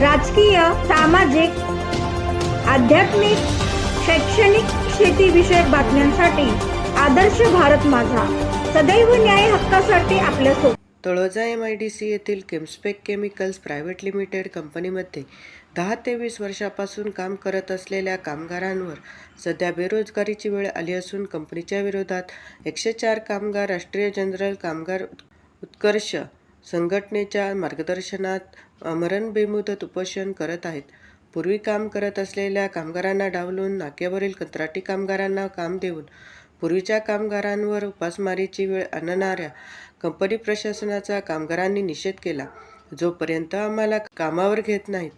राजकीय सामाजिक आध्यात्मिक शैक्षणिक शेतीविषयक बातम्यांसाठी आदर्श भारत माझा. सदैव न्याय हक्कासाठी आपल्यासोबत Taloja M I D C येथील केमस्पेक केमिकल्स प्रायव्हेट लिमिटेड कंपनीमध्ये दहा ते वीस वर्षापासून काम करत असलेल्या कामगारांवर सध्या बेरोजगारीची वेळ आली असून कंपनीच्या विरोधात एकशे चार कामगार राष्ट्रीय जनरल कामगार उत्कर्ष संघटनेच्या मार्गदर्शनात मरण बेमुदत उपोषण करत आहेत. पूर्वी काम करत असलेल्या कामगारांना डावलून नाक्यावरील कंत्राटी कामगारांना काम देऊन पूर्वीच्या कामगारांवर उपासमारीची वेळ आणणाऱ्या कंपनी प्रशासनाचा कामगारांनी निषेध केला. जोपर्यंत आम्हाला कामावर घेत नाहीत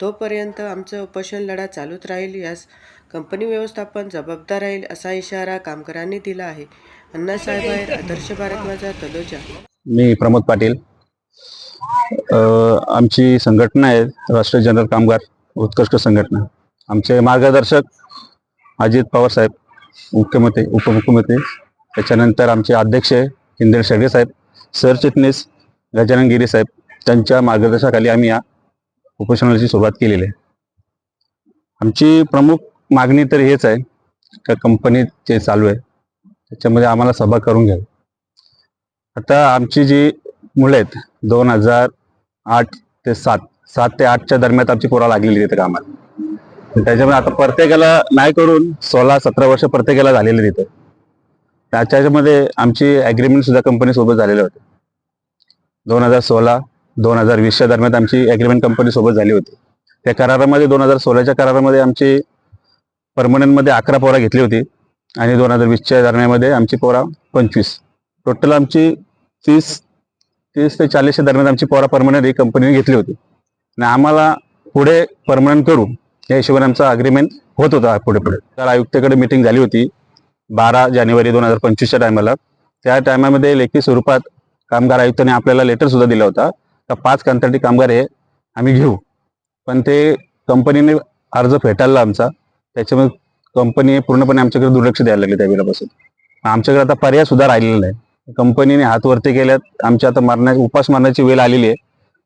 तोपर्यंत आमचं उपोषण लढा चालूच राहील यास कंपनी व्यवस्थापन जबाबदार राहील असा इशारा कामगारांनी दिला आहे. अण्णासाहेब आदर्श भारत माझा तलोजा. मी प्रमोद पाटील. आमची संघटना आहे राष्ट्रीय जनरल कामगार उत्कृष्ट संघटना. आमचे मार्गदर्शक अजित पवार साहेब मुख्यमंत्री उपमुख्यमंत्री. त्याच्यानंतर आमचे अध्यक्ष इंदिरा शेडगे साहेब सरचिटणीस गजानन गिरी साहेब. त्यांच्या मार्गदर्शनाखाली आम्ही या उपोषणाची सुरुवात केलेली आहे. आमची प्रमुख मागणी तर हेच आहे का कंपनीत जे चालू आहे. त्याच्यामध्ये आम्हाला सभा करून घ्यावी. आता आमची जी मुलं आहेत दोन हजार आठ ते सात. सात ते आठच्या दरम्यान आमची पोरा लागलेली तिथे कामाला त्याच्यामध्ये त्याच्यामुळे आता प्रत्येकाला नाही करून सोळा सतरा वर्ष प्रत्येकाला झालेली तिथे. त्याच्यामध्ये आमची ॲग्रीमेंट सुद्धा कंपनी सोबत झालेले होते. दोन हजार सोळा दोन हजार वीसच्या दरम्यान आमची ॲग्रीमेंट कंपनी सोबत झाली होती. त्या करारामध्ये दोन हजार सोळाच्या करारामध्ये आमची परमनंटमध्ये अकरा पोरा घेतली होती आणि दोन हजार वीसच्या दरम्यानमध्ये आमची पोरा पंचवीस. टोटल आमची तीस तीस ते चाळीसच्या दरम्यान आमची पोरा परमनंट ही कंपनीने घेतली होती. आणि आम्हाला पुढे परमनंट करू या हिशोबाने आमचा अग्रीमेंट होत होता पुढे पुढे. तर आयुक्ताकडे मिटिंग झाली होती बारा जानेवारी दोन हजार पंचवीसच्या टायमाला त्या टायमामध्ये लेखी स्वरूपात कामगार आयुक्ताने आपल्याला लेटर सुद्धा दिला होता का पाच कंत्राटी कामगार हे आम्ही घेऊ. पण ते कंपनीने अर्ज फेटाळला आमचा. त्याच्यामुळे कंपनी पूर्णपणे आमच्याकडे दुर्लक्ष द्यायला लागली त्या वेळेपासून. आमच्याकडे आता पर्याय सुद्धा राहिलेला नाही. कंपनीने हात वरती केल्यात. आमच्या आता मारण्या उपास मारण्याची वेळ आलेली आहे.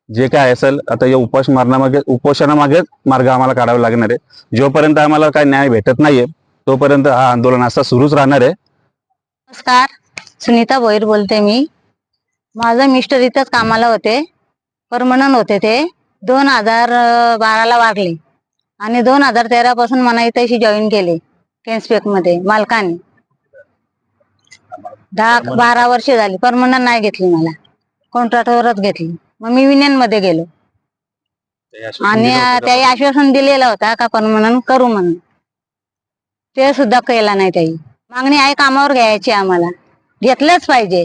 जे काय असेल आता या उपास मारण्यामागे उपोषणामागेच मार्ग आम्हाला काढावा लागणार आहे. जोपर्यंत आम्हाला काय न्याय भेटत नाहीये तोपर्यंत हा आंदोलन असा सुरूच राहणार आहे. नमस्कार. सुनीता भोईर बोलते मी. माझं मिस्टर इथंच कामाला होते. परमनंट होते ते. दोन हजार बाराला वागले आणि दोन हजार तेरा पासून मला इथेशी जॉईन केले. केन्सपेकमध्ये मालकाने. दहा बारा वर्ष झाली. परमनंट नाही घेतली मला. कॉन्ट्रॅक्टवरच घेतली. मग मी युनियनमध्ये गेलो. आणि त्याही आश्वासन दिलेलं होता का परमनंट करू म्हणून. ते सुद्धा केला नाही त्याही. मागणी आहे कामावर घ्यायची आम्हाला. घेतलंच पाहिजे.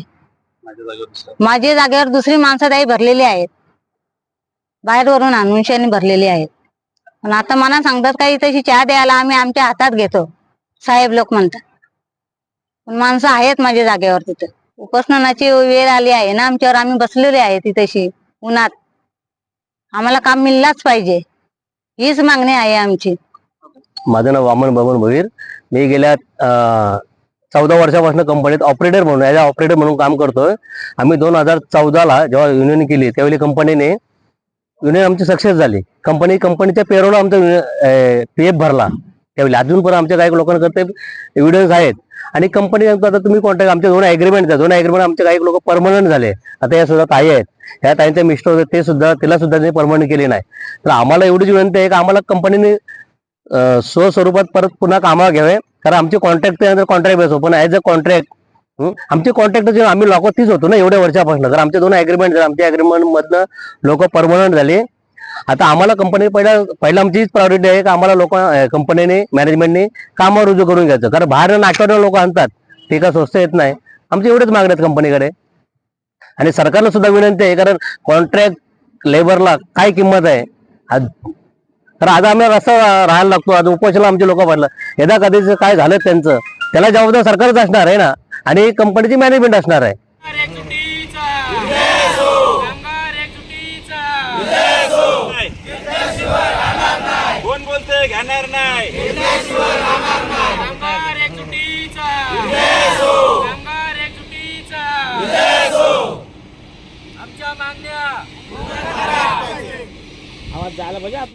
माझ्या जागेवर दुसरी. माणसं त्याही भरलेली आहेत. बाहेरवरून शेणी भरलेली आहेत. पण आता मला सांगतात काही तशी चहा द्यायला आम्ही आमच्या हातात घेतो. साहेब लोक म्हणतात. पण माणसं आहेत माझ्या जागेवर तिथं. उपासनाची वेळ आली आहे ना आमच्यावर आम्ही बसलेले आहे तिथेशी उन्हात. आम्हाला काम मिळलाच पाहिजे. हीच मागणी आहे आमची. माझं नाव वामन बमन भवीर मी गेल्या चौदा वर्षापासून कंपनीत ऑपरेटर म्हणून ॲज ऑपरेटर म्हणून काम करतोय. आम्ही दोन हजार चौदाला जेव्हा युनियन केली त्यावेळी कंपनीने युनियन आमची सक्सेस झाली. कंपनी कंपनीच्या पेरोला आमचा पी एफ भरला. त्यावेळी अजून पण आमच्या काही लोकांकडे एव्हिडन्स आहेत. आणि कंपनी आता तुम्ही कॉन्टॅक्ट आमच्या दोन ॲग्रीमेंट दोन अग्रीमेंट आमचे काही लोक परमनंट झाले. आता या सुद्धा ताई आहेत. ह्या ताईंचे मिस्टर होते ते सुद्धा तिला सुद्धा त्यांनी परमनंट केले नाही. तर आम्हाला एवढीच विनंती आहे की आम्हाला कंपनीने स्वस्वरूपात परत पुन्हा कामावर घ्यावे. कारण आमचे कॉन्ट्रॅक्ट त्यानंतर कॉन्ट्रॅक्ट बेस पण ॲज अ कॉन्ट्रॅक्ट आमचे कॉन्ट्रॅक्ट जे आम्ही लोक तीच होतो ना एवढ्या वर्षापासून. तर आमचे दोन अग्रीमेंट झाले आमच्या अग्रीमेंट मधनं लोक परमनंट झाले आता आम्हाला कंपनी पहिला पहिला आमची प्रायोरिटी आहे की आम्हाला लोक कंपनीने मॅनेजमेंटने कामावर रुजू करून घ्यायचं. कारण बाहेर नाट्यावर लोक आणतात. ते का स्वस्त येत नाही. आमचे एवढेच मागणी आहेत कंपनीकडे आणि सरकारला सुद्धा विनंती आहे कारण कॉन्ट्रॅक्ट लेबरला काय किंमत आहे? तर आज आम्ही रस्ता राहायला लागतो. आज उपोषणाला आमचे लोक पडलं. यदा कधीच काय झालं त्यांचं त्याला जबाबदार सरकारच असणार आहे ना. आणि कंपनीची मॅनेजमेंट असणार आहे कामगार एकजुटीचा कामगार एकजुटीचा कोण राहणार नाही. कामगार कामगार आमच्या मागण्या आवाज जायला पाहिजे.